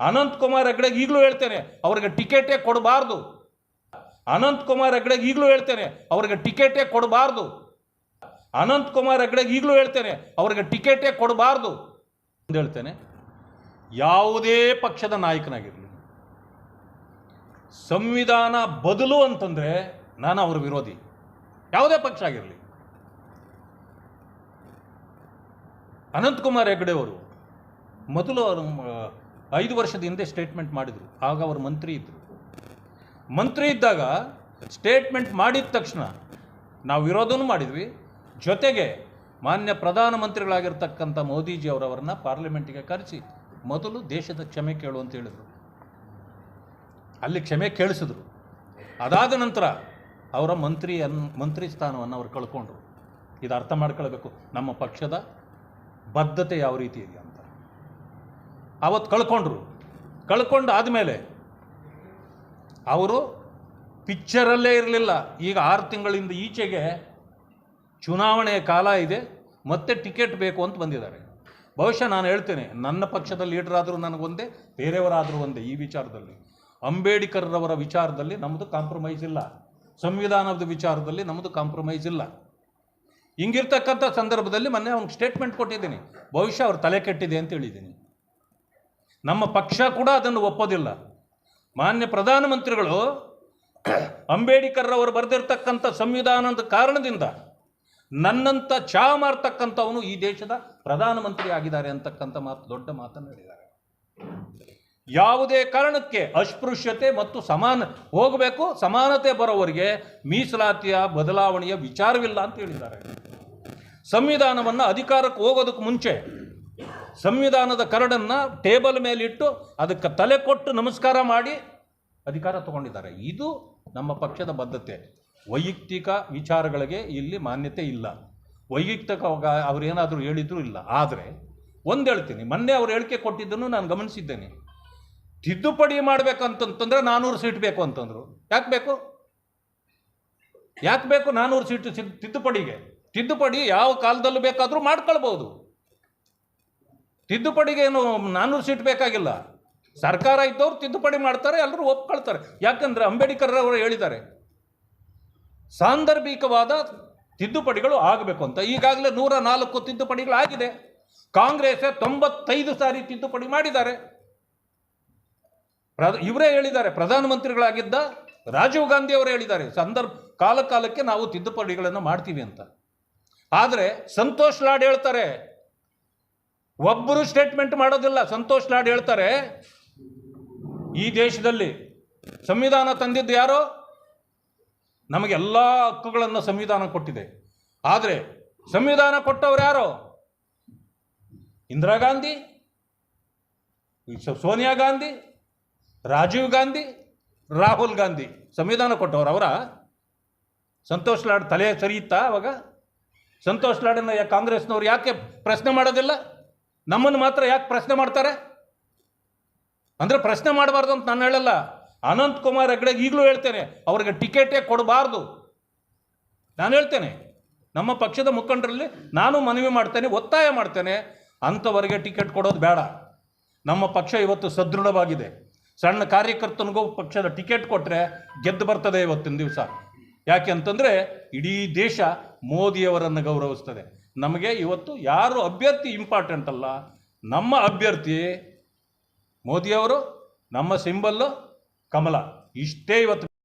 ಅನಂತ್ ಕುಮಾರ್ ಹೆಗ್ಡೆ ಈಗಲೂ ಹೇಳ್ತೇನೆ, ಅವ್ರಿಗೆ ಟಿಕೆಟೇ ಕೊಡಬಾರ್ದು. ಅನಂತ್ ಕುಮಾರ್ ಹೆಗ್ಡೆಗೆ ಈಗಲೂ ಹೇಳ್ತೇನೆ, ಅವ್ರಿಗೆ ಟಿಕೆಟೇ ಕೊಡಬಾರ್ದು. ಅನಂತ್ ಕುಮಾರ್ ಹೆಗ್ಡೆಗೆ ಈಗಲೂ ಹೇಳ್ತೇನೆ, ಅವ್ರಿಗೆ ಟಿಕೆಟೇ ಕೊಡಬಾರ್ದು ಅಂತ ಹೇಳ್ತೇನೆ. ಯಾವುದೇ ಪಕ್ಷದ ನಾಯಕನಾಗಿರಲಿ, ಸಂವಿಧಾನ ಬದಲು ಅಂತಂದರೆ ನಾನು ಅವರ ವಿರೋಧಿ. ಯಾವುದೇ ಪಕ್ಷ ಆಗಿರಲಿ. ಅನಂತಕುಮಾರ್ ಹೆಗ್ಡೆ ಅವರು ಮೊದಲು ಅವರು ಐದು ವರ್ಷದ ಹಿಂದೆ ಸ್ಟೇಟ್ಮೆಂಟ್ ಮಾಡಿದರು. ಆಗ ಅವರು ಮಂತ್ರಿ ಇದ್ದರು ಮಂತ್ರಿ ಇದ್ದಾಗ ಸ್ಟೇಟ್ಮೆಂಟ್ ಮಾಡಿದ ತಕ್ಷಣ ನಾವು ವಿರೋಧನೂ ಮಾಡಿದ್ವಿ. ಜೊತೆಗೆ ಮಾನ್ಯ ಪ್ರಧಾನಮಂತ್ರಿಗಳಾಗಿರ್ತಕ್ಕಂಥ ಮೋದಿಜಿ ಅವರವರನ್ನ ಪಾರ್ಲಿಮೆಂಟಿಗೆ ಕರೆಸಿ ಮೊದಲು ದೇಶದ ಕ್ಷಮೆ ಕೇಳು ಅಂತ ಹೇಳಿದರು. ಅಲ್ಲಿ ಕ್ಷಮೆ ಕೇಳಿಸಿದ್ರು. ಅದಾದ ನಂತರ ಅವರ ಮಂತ್ರಿ ಅನ್, ಮಂತ್ರಿ ಸ್ಥಾನವನ್ನು ಅವರು ಕಳ್ಕೊಂಡ್ರು. ಇದು ಅರ್ಥ ಮಾಡ್ಕೊಳ್ಬೇಕು. ನಮ್ಮ ಪಕ್ಷದ ಬದ್ಧತೆ ಯಾವ ರೀತಿ ಇದೆ ಅಂತ. ಅವತ್ತು ಕಳ್ಕೊಂಡ್ರು. ಕಳ್ಕೊಂಡು ಆದಮೇಲೆ ಅವರು ಪಿಕ್ಚರಲ್ಲೇ ಇರಲಿಲ್ಲ. ಈಗ ಆರು ತಿಂಗಳಿಂದ ಈಚೆಗೆ ಚುನಾವಣೆಯ ಕಾಲ ಇದೆ, ಮತ್ತೆ ಟಿಕೆಟ್ ಬೇಕು ಅಂತ ಬಂದಿದ್ದಾರೆ. ಬಹುಶಃ ನಾನು ಹೇಳ್ತೇನೆ, ನನ್ನ ಪಕ್ಷದ ಲೀಡರ್ ಆದರೂ ನನಗೊಂದೇ, ಬೇರೆಯವರಾದರೂ ಒಂದೇ ಈ ವಿಚಾರದಲ್ಲಿ. ಅಂಬೇಡ್ಕರ್ರವರ ವಿಚಾರದಲ್ಲಿ ನಮ್ಮದು ಕಾಂಪ್ರಮೈಸ್ ಇಲ್ಲ. ಸಂವಿಧಾನದ ವಿಚಾರದಲ್ಲಿ ನಮ್ಮದು ಕಾಂಪ್ರಮೈಸ್ ಇಲ್ಲ. ಹಿಂಗಿರ್ತಕ್ಕಂಥ ಸಂದರ್ಭದಲ್ಲಿ ಮೊನ್ನೆ ಅವ್ನಿಗೆ ಸ್ಟೇಟ್ಮೆಂಟ್ ಕೊಟ್ಟಿದ್ದೀನಿ. ಬಹುಶಃ ಅವ್ರು ತಲೆ ಕೆಟ್ಟಿದೆ ಅಂತ ಹೇಳಿದ್ದೀನಿ. ನಮ್ಮ ಪಕ್ಷ ಕೂಡ ಅದನ್ನು ಒಪ್ಪೋದಿಲ್ಲ. ಮಾನ್ಯ ಪ್ರಧಾನಮಂತ್ರಿಗಳು ಅಂಬೇಡ್ಕರ್ ಅವರು ಬರೆದಿರ್ತಕ್ಕಂಥ ಸಂವಿಧಾನದ ಕಾರಣದಿಂದ ನನ್ನಂಥ ಚಾ ಮಾರ್ತಕ್ಕಂಥವನು ಈ ದೇಶದ ಪ್ರಧಾನಮಂತ್ರಿ ಆಗಿದ್ದಾರೆ ಅಂತಕ್ಕಂಥ ಮಾತು ದೊಡ್ಡ ಮಾತನ್ನು ಹೇಳಿದ್ದಾರೆ ಯಾವುದೇ ಕಾರಣಕ್ಕೆ ಅಸ್ಪೃಶ್ಯತೆ ಮತ್ತು ಸಮಾನ ಹೋಗಬೇಕು, ಸಮಾನತೆ ಬರೋವರಿಗೆ ಮೀಸಲಾತಿಯ ಬದಲಾವಣೆಯ ವಿಚಾರವಿಲ್ಲ ಅಂತ ಹೇಳಿದ್ದಾರೆ. ಸಂವಿಧಾನವನ್ನು ಅಧಿಕಾರಕ್ಕೆ ಹೋಗೋದಕ್ಕೆ ಮುಂಚೆ ಸಂವಿಧಾನದ ಕರಡನ್ನು ಟೇಬಲ್ ಮೇಲಿಟ್ಟು ಅದಕ್ಕೆ ತಲೆ ಕೊಟ್ಟು ನಮಸ್ಕಾರ ಮಾಡಿ ಅಧಿಕಾರ ತಗೊಂಡಿದ್ದಾರೆ. ಇದು ನಮ್ಮ ಪಕ್ಷದ ಬದ್ಧತೆ. ವೈಯಕ್ತಿಕ ವಿಚಾರಗಳಿಗೆ ಇಲ್ಲಿ ಮಾನ್ಯತೆ ಇಲ್ಲ. ವೈಯಕ್ತಿಕ ಅವರೇನಾದರೂ ಹೇಳಿದ್ರು ಇಲ್ಲ. ಆದರೆ ಒಂದು ಹೇಳ್ತೀನಿ. ಮೊನ್ನೆ ಅವ್ರು ಹೇಳಿಕೆ ಕೊಟ್ಟಿದ್ದನ್ನು ನಾನು ಗಮನಿಸಿದ್ದೇನೆ. ತಿದ್ದುಪಡಿ ಮಾಡ್ಬೇಕಂತಂತಂದ್ರೆ ನಾನ್ನೂರು ಸೀಟ್ ಬೇಕು ಅಂತಂದರು. ಯಾಕೆ ಬೇಕು? ಯಾಕೆ ಬೇಕು ನಾನ್ನೂರು ಸೀಟು ತಿದ್ದುಪಡಿಗೆ? ತಿದ್ದುಪಡಿ ಯಾವ ಕಾಲದಲ್ಲೂ ಬೇಕಾದರೂ ಮಾಡ್ಕೊಳ್ಬೋದು. ತಿದ್ದುಪಡಿಗೆ ಏನು ನಾನ್ನೂರು ಸೀಟ್ ಬೇಕಾಗಿಲ್ಲ. ಸರ್ಕಾರ ಇದ್ದವ್ರು ತಿದ್ದುಪಡಿ ಮಾಡ್ತಾರೆ, ಎಲ್ಲರೂ ಒಪ್ಕೊಳ್ತಾರೆ. ಯಾಕಂದರೆ ಅಂಬೇಡ್ಕರ್ ಅವರು ಹೇಳಿದ್ದಾರೆ, ಸಾಂದರ್ಭಿಕವಾದ ತಿದ್ದುಪಡಿಗಳು ಆಗಬೇಕು ಅಂತ. ಈಗಾಗಲೇ ನೂರ ನಾಲ್ಕು ತಿದ್ದುಪಡಿಗಳು ಆಗಿದೆ ಕಾಂಗ್ರೆಸ್ ತೊಂಬತ್ತೈದು ಸಾರಿ ತಿದ್ದುಪಡಿ ಮಾಡಿದ್ದಾರೆ. ಪ್ರದ ಇವರೇ ಹೇಳಿದ್ದಾರೆ, ಪ್ರಧಾನಮಂತ್ರಿಗಳಾಗಿದ್ದ ರಾಜೀವ್ ಗಾಂಧಿ ಅವರು ಹೇಳಿದ್ದಾರೆ, ಸಂದರ್ಭ ಕಾಲ ಕಾಲಕ್ಕೆ ನಾವು ತಿದ್ದುಪಡಿಗಳನ್ನು ಮಾಡ್ತೀವಿ ಅಂತ. ಆದರೆ ಸಂತೋಷ್ ಲಾಡ್ ಹೇಳ್ತಾರೆ ಒಬ್ಬರು ಸ್ಟೇಟ್ಮೆಂಟ್ ಮಾಡೋದಿಲ್ಲ. ಸಂತೋಷ್ ಲಾಡ್ ಹೇಳ್ತಾರೆ, ಈ ದೇಶದಲ್ಲಿ ಸಂವಿಧಾನ ತಂದಿದ್ದು ಯಾರೋ? ನಮಗೆಲ್ಲ ಹಕ್ಕುಗಳನ್ನು ಸಂವಿಧಾನ ಕೊಟ್ಟಿದೆ. ಆದರೆ ಸಂವಿಧಾನ ಕೊಟ್ಟವ್ರು ಯಾರೋ? ಇಂದಿರಾ ಗಾಂಧಿ, ಸೋನಿಯಾ ಗಾಂಧಿ, ರಾಜೀವ್ ಗಾಂಧಿ, ರಾಹುಲ್ ಗಾಂಧಿ ಸಂವಿಧಾನ ಕೊಟ್ಟವ್ರು ಅವರ? ಸಂತೋಷ್ ಲಾಡ್ ತಲೆ ಸರಿಯುತ್ತಾ ಅವಾಗ? ಸಂತೋಷ್ ಲಾಡಿನ ಯಾ ಕಾಂಗ್ರೆಸ್ನವ್ರು ಯಾಕೆ ಪ್ರಶ್ನೆ ಮಾಡೋದಿಲ್ಲ? ನಮ್ಮನ್ನು ಮಾತ್ರ ಯಾಕೆ ಪ್ರಶ್ನೆ ಮಾಡ್ತಾರೆ? ಅಂದರೆ ಪ್ರಶ್ನೆ ಮಾಡಬಾರ್ದು ಅಂತ ನಾನು ಹೇಳಲ್ಲ. ಅನಂತ್ ಕುಮಾರ್ ಹೆಗ್ಡೆ ಈಗಲೂ ಹೇಳ್ತೇನೆ, ಅವ್ರಿಗೆ ಟಿಕೆಟೇ ಕೊಡಬಾರ್ದು. ನಾನು ಹೇಳ್ತೇನೆ, ನಮ್ಮ ಪಕ್ಷದ ಮುಖಂಡರಲ್ಲಿ ನಾನು ಮನವಿ ಮಾಡ್ತೇನೆ, ಒತ್ತಾಯ ಮಾಡ್ತೇನೆ, ಅಂಥವರಿಗೆ ಟಿಕೆಟ್ ಕೊಡೋದು ಬೇಡ. ನಮ್ಮ ಪಕ್ಷ ಇವತ್ತು ಸದೃಢವಾಗಿದೆ. ಸಣ್ಣ ಕಾರ್ಯಕರ್ತನಿಗೂ ಪಕ್ಷದ ಟಿಕೆಟ್ ಕೊಟ್ಟರೆ ಗೆದ್ದು ಬರ್ತದೆ ಇವತ್ತಿನ ದಿವಸ. ಯಾಕೆ ಅಂತಂದರೆ, ಇಡೀ ದೇಶ ಮೋದಿಯವರನ್ನು ಗೌರವಿಸ್ತದೆ. ನಮಗೆ ಇವತ್ತು ಯಾರು ಅಭ್ಯರ್ಥಿ ಇಂಪಾರ್ಟೆಂಟ್ ಅಲ್ಲ ನಮ್ಮ ಅಭ್ಯರ್ಥಿ ಮೋದಿಯವರು ನಮ್ಮ ಸಿಂಬಲ್ಲು ಕಮಲ. ಇಷ್ಟೇ ಇವತ್ತು.